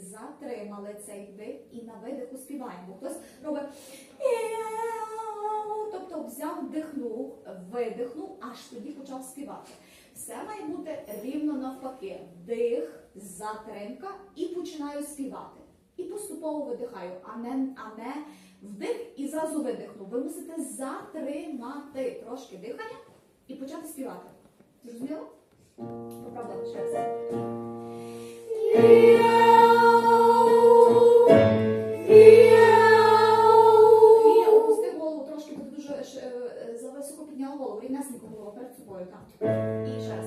затримали цей вид і на видиху співаємо. Хтось робить тобто взяв, вдихнув, видихнув, аж тоді почав співати. Все має бути рівно навпаки. Вдих, затримка і починаю співати. І поступово видихаю, а не, а не вдих і зразу видихну. Ви мусите затримати трошки дихання і почати співати. Зрозуміло? е, зависоко підняла голову. Рівнесенько голова перед собою. Так. І ще раз.